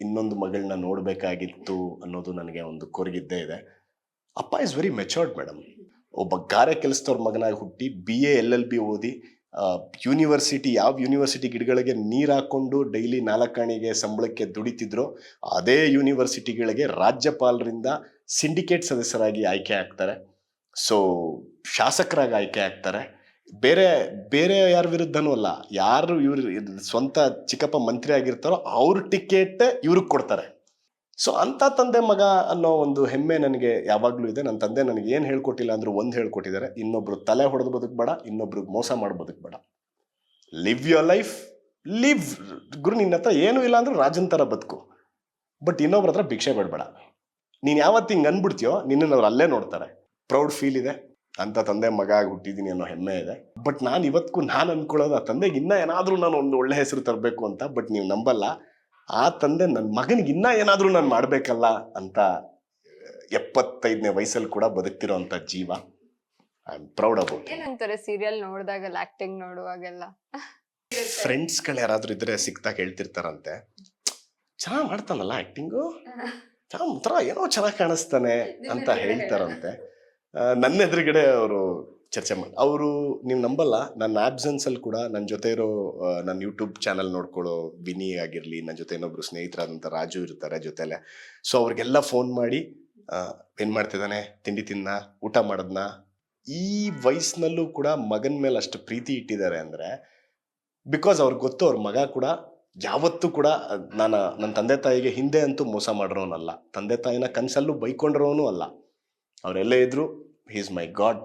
ಇನ್ನೊಂದು ಮಗಳನ್ನ ನೋಡಬೇಕಾಗಿತ್ತು ಅನ್ನೋದು ನನಗೆ ಒಂದು ಕೊರಗಿದ್ದೇ ಇದೆ. ಅಪ್ಪ ಇಸ್ ವೆರಿ ಮೆಚೋರ್ಡ್ ಮೇಡಮ್ ಒಬ್ಬ ಗಾರೆ ಕೆಲಸದವ್ರ ಮಗನಾಗಿ ಹುಟ್ಟಿ B A L L B ಓದಿ ಯೂನಿವರ್ಸಿಟಿ ಯಾವ ಯೂನಿವರ್ಸಿಟಿ ಗಿಡಗಳಿಗೆ ನೀರು ಹಾಕೊಂಡು ಡೈಲಿ ನಾಲ್ಕಾಣಿಗೆ ಸಂಬಳಕ್ಕೆ ದುಡಿತಿದ್ರೋ ಅದೇ ಯೂನಿವರ್ಸಿಟಿಗಳಿಗೆ ರಾಜ್ಯಪಾಲರಿಂದ ಸಿಂಡಿಕೇಟ್ ಸದಸ್ಯರಾಗಿ ಆಯ್ಕೆ ಆಗ್ತಾರೆ. ಸೊ ಶಾಸಕರಾಗಿ ಆಯ್ಕೆ ಆಗ್ತಾರೆ. ಬೇರೆ ಬೇರೆ ಯಾರ ವಿರುದ್ಧನೂ ಅಲ್ಲ. ಯಾರು ಇವ್ರ ಸ್ವಂತ ಚಿಕ್ಕಪ್ಪ ಮಂತ್ರಿ ಆಗಿರ್ತಾರೋ ಅವ್ರ ಟಿಕೆಟ್ ಇವ್ರಿಗೆ ಕೊಡ್ತಾರೆ. ಸೊ ಅಂಥ ತಂದೆ ಮಗ ಅನ್ನೋ ಒಂದು ಹೆಮ್ಮೆ ನನಗೆ ಯಾವಾಗಲೂ ಇದೆ. ನನ್ನ ತಂದೆ ನನಗೆ ಏನು ಹೇಳ್ಕೊಟ್ಟಿಲ್ಲ ಅಂದ್ರೆ ಒಂದು ಹೇಳ್ಕೊಟ್ಟಿದ್ದಾರೆ. ಇನ್ನೊಬ್ರು ತಲೆ ಹೊಡೆದು ಬದುಕಬೇಡ ಇನ್ನೊಬ್ರಿಗೆ ಮೋಸ ಮಾಡಿ ಬದುಕಬೇಡ. ಲಿವ್ ಯೋರ್ ಲೈಫ್ ಲಿವ್ ಗುರು, ನಿನ್ನ ಹತ್ರ ಏನೂ ಇಲ್ಲ ಅಂದ್ರೆ ರಾಜನ್ ಥರ ಬದುಕು. ಬಟ್ ಇನ್ನೊಬ್ರ ಹತ್ರ ಭಿಕ್ಷೆ ಬೇಡಬೇಡ. ನೀನು ಯಾವತ್ತು ಹಿಂಗೆ ಅನ್ಬಿಡ್ತೀಯೋ ನಿನ್ನನ್ನು ಅವ್ರು ಅಲ್ಲೇ ನೋಡ್ತಾರೆ. ಪ್ರೌಡ್ ಫೀಲ್ ಇದೆ. ಅಂತ ತಂದೆ ಮಗ ಆಗಿ ಹುಟ್ಟಿದ್ದೀನಿ ಅನ್ನೋ ಹೆಮ್ಮೆ ಇದೆ. ಬಟ್ ನಾನು ಇವತ್ತಿಗೂ ನಾನು ಅನ್ಕೊಳ್ಳೋದು ಆ ತಂದೆಗೆ ಇನ್ನೂ ಏನಾದರೂ ನಾನು ಒಂದು ಒಳ್ಳೆ ಹೆಸರು ತರಬೇಕು ಅಂತ ಬಟ್ ನೀವು ನಂಬಲ್ಲ. ಆ ತಂದೆ ನನ್ನ ಮಗನಿಗೆ ಇನ್ನೂ ಏನಾದರೂ ನಾನು ಮಾಡಬೇಕಲ್ಲ ಅಂತ ಎಪ್ಪತ್ತೈದನೇ ವಯಸ್ಸಲ್ಲಿ ಕೂಡ ಬದುಕ್ತಿರೋ ಅಂಥ ಜೀವ. ಐ ಆಮ್ ಪ್ರೌಡ್ ಅಬೌಟ್ ಏನಂತಾರೆ ಸೀರಿಯಲ್ ನೋಡಿದಾಗೆಲ್ಲ ಆಕ್ಟಿಂಗ್ ನೋಡುವಾಗೆಲ್ಲ? ಫ್ರೆಂಡ್ಸ್ಗಳು ಯಾರಾದರೂ ಇದ್ದರೆ ಸಿಕ್ತಾಗ ಹೇಳ್ತಿರ್ತಾರಂತೆ ಚೆನ್ನಾಗಿ ಮಾಡ್ತಾನಲ್ಲ ಆ್ಯಕ್ಟಿಂಗು ಒಂಥರ ಏನೋ ಚೆನ್ನಾಗಿ ಕಾಣಿಸ್ತಾನೆ ಅಂತ ಹೇಳ್ತಾರಂತೆ. ನನ್ನ ಎದುರುಗಡೆ ಅವರು ಚರ್ಚೆ ಮಾಡಿ ಅವರು ನೀವು ನಂಬಲ್ಲ, ನನ್ನ ಆಬ್ಸೆನ್ಸಲ್ಲಿ ಕೂಡ ನನ್ನ ಜೊತೆ ಇರೋ ನನ್ನ ಯೂಟ್ಯೂಬ್ ಚಾನಲ್ ನೋಡ್ಕೊಳ್ಳೋ ವಿನಿ ಆಗಿರಲಿ ನನ್ನ ಜೊತೆ ಇನ್ನೊಬ್ರು ಸ್ನೇಹಿತರಾದಂಥ ರಾಜು ಇರ್ತಾರೆ ಜೊತೆಲೆ. ಸೊ ಅವ್ರಿಗೆಲ್ಲ ಫೋನ್ ಮಾಡಿ ಏನು ಮಾಡ್ತಿದ್ದಾನೆ? ತಿಂಡಿ ತಿನ್ನ ಊಟ ಮಾಡದ್ನ? ಈ ವಯಸ್ಸಿನಲ್ಲೂ ಕೂಡ ಮಗನ ಮೇಲೆ ಅಷ್ಟು ಪ್ರೀತಿ ಇಟ್ಟಿದ್ದಾರೆ ಅಂದರೆ ಬಿಕಾಸ್ ಅವ್ರಿಗೆ ಗೊತ್ತು ಅವ್ರ ಮಗ ಕೂಡ ಯಾವತ್ತೂ ಕೂಡ ನಾನು ನನ್ನ ತಂದೆ ತಾಯಿಗೆ ಹಿಂದೆ ಅಂತೂ ಮೋಸ ಮಾಡಿರೋನಲ್ಲ. ತಂದೆ ತಾಯಿನ ಕನಸಲ್ಲೂ ಬೈಕೊಂಡಿರೋನು ಅಲ್ಲ. ಅವರೆಲ್ಲೇ ಇದ್ರು ಈಸ್ ಮೈ ಗಾಡ್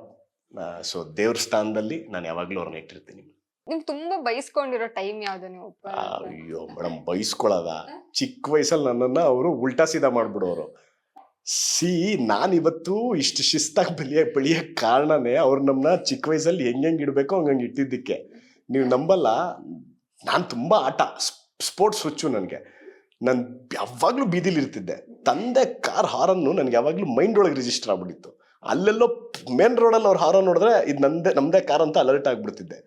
ಸೊ ದೇವ್ರ ಸ್ಥಾನದಲ್ಲಿ ನಾನು ಯಾವಾಗಲೂ ಅವ್ರನ್ನ ಇಟ್ಟಿರ್ತೀನಿ. ನಿಮ್ಗೆ ತುಂಬಾ ಬೈಸ್ಕೊಂಡಿರೋ ಟೈಮ್ ಯಾವ್ದು ನೀವು ಅಯ್ಯೋ ಮೇಡಮ್ ಬೈಸ್ಕೊಳ್ಳೋದ ಚಿಕ್ಕ ವಯಸ್ಸಲ್ಲಿ ನನ್ನನ್ನ ಅವರು ಉಲ್ಟಾ ಸೀದಾ ಮಾಡ್ಬಿಡೋರು. ಸಿ ನಾನಿವತ್ತು ಇಷ್ಟು ಶಿಸ್ತಾಗಿ ಬೆಳೆಯ ಬೆಳೆಯಕ್ಕೆ ಕಾರಣನೇ ಅವ್ರು ನಮ್ಮನ್ನ ಚಿಕ್ಕ ವಯಸ್ಸಲ್ಲಿ ಹೆಂಗೆ ಹೆಂಗೆ ಇಡಬೇಕು ಹಂಗಂಗೆ ಇಟ್ಟಿದ್ದಕ್ಕೆ. ನೀವು ನಂಬಲ್ಲ ನಾನು ತುಂಬ ಆಟ ಸ್ಪೋರ್ಟ್ಸ್ ಹುಚ್ಚು ನನಗೆ. ನಾನು ಯಾವಾಗಲೂ ಬೀದಿಲಿ ಇರ್ತಿದ್ದೆ ತಂದೆ ಕಾರ್ ಹಾರನ್ನು ನನಗೆ ಯಾವಾಗಲೂ ಮೈಂಡ್ ಒಳಗೆ ರಿಜಿಸ್ಟರ್ ಆಗ್ಬಿಟ್ಟಿತ್ತು. ಅಲ್ಲೆಲ್ಲೋ ಮೇನ್ ರೋಡಲ್ಲಿ ಅವ್ರು ಹಾರೋ ನೋಡಿದ್ರೆ ಇದು ನಂದೇ ನಮ್ಮದೇ ಕಾರ್ ಅಂತ ಅಲರ್ಟ್ ಆಗ್ಬಿಡ್ತಿದ್ದೆ.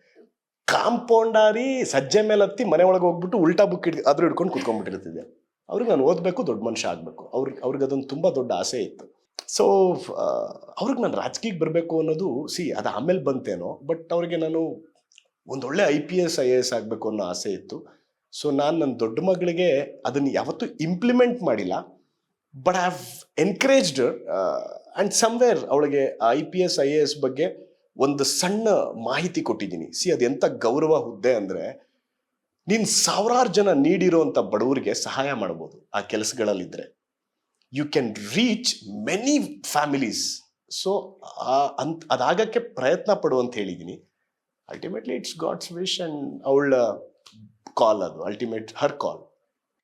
ಕಾಂಪೌಂಡಾರಿ ಸಜ್ಜೆ ಮೇಲೆ ಹತ್ತಿ ಮನೆ ಒಳಗೆ ಹೋಗ್ಬಿಟ್ಟು ಉಲ್ಟಾ ಬುಕ್ ಹಿಡ್ ಅದ್ರ ಹಿಡ್ಕೊಂಡು ಕುತ್ಕೊಂಡ್ಬಿಟ್ಟಿರ್ತಿದ್ದೆ. ಅವ್ರಿಗೆ ನಾನು ಓದಬೇಕು, ದೊಡ್ಡ ಮನುಷ್ಯ ಆಗಬೇಕು. ಅವ್ರಿಗೆ ಅವ್ರಿಗೆ ಅದೊಂದು ತುಂಬ ದೊಡ್ಡ ಆಸೆ ಇತ್ತು. ಸೊ ಅವ್ರಿಗೆ ನಾನು ರಾಜಕೀಯಕ್ಕೆ ಬರಬೇಕು ಅನ್ನೋದು, ಸಿ, ಅದು ಆಮೇಲೆ ಬಂತೇನೋ ಬಟ್ ಅವ್ರಿಗೆ ನಾನು ಒಂದೊಳ್ಳೆ I P S I A S ಆಗಬೇಕು ಅನ್ನೋ ಆಸೆ ಇತ್ತು. ಸೊ ನಾನು ನನ್ನ ದೊಡ್ಡ ಮಗಳಿಗೆ ಅದನ್ನು ಯಾವತ್ತೂ ಇಂಪ್ಲಿಮೆಂಟ್ ಮಾಡಿಲ್ಲ but I have encouraged and somewhere ಅವಳಿಗೆ I P S I A S ಬಗ್ಗೆ ಒಂದು ಸಣ್ಣ ಮಾಹಿತಿ ಕೊಟ್ಟಿದ್ದೀನಿ. ಸಿ, ಅದು ಎಂಥ ಗೌರವ ಹುದ್ದೆ ಅಂದರೆ ನೀನು ಸಾವಿರಾರು ಜನ ನೀಡಿರೋಂಥ ಬಡವರಿಗೆ ಸಹಾಯ ಮಾಡ್ಬೋದು ಆ ಕೆಲಸಗಳಲ್ಲಿದ್ದರೆ you can reach many families so ಅಂತ, ಅದಾಗಕ್ಕೆ ಪ್ರಯತ್ನ ಪಡು ಅಂತ ಹೇಳಿದ್ದೀನಿ. Ultimately it's God's wish and ಅವಳ ಕಾಲ್ ಅದು. ಅಲ್ಟಿಮೇಟ್ ಹರ್ ಕಾಲ್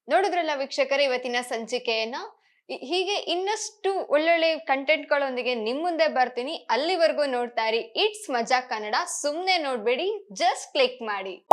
ನೋಡಿದ್ರಲ್ಲ ವೀಕ್ಷಕರೇ ಇವತ್ತಿನ ಸಂಚಿಕೆಯನ್ನ? ಹೀಗೆ ಇನ್ನಷ್ಟು ಒಳ್ಳೊಳ್ಳೆ ಕಂಟೆಂಟ್ಗಳೊಂದಿಗೆ ನಿಮ್ ಮುಂದೆ ಬರ್ತೀನಿ. ಅಲ್ಲಿವರೆಗೂ ನೋಡ್ತಾ ಇರಿ. ಇಟ್ಸ್ ಮಜಾ ಕನ್ನಡ. ಸುಮ್ನೆ ನೋಡ್ಬೇಡಿ. ಜಸ್ಟ್ ಕ್ಲಿಕ್ ಮಾಡಿ.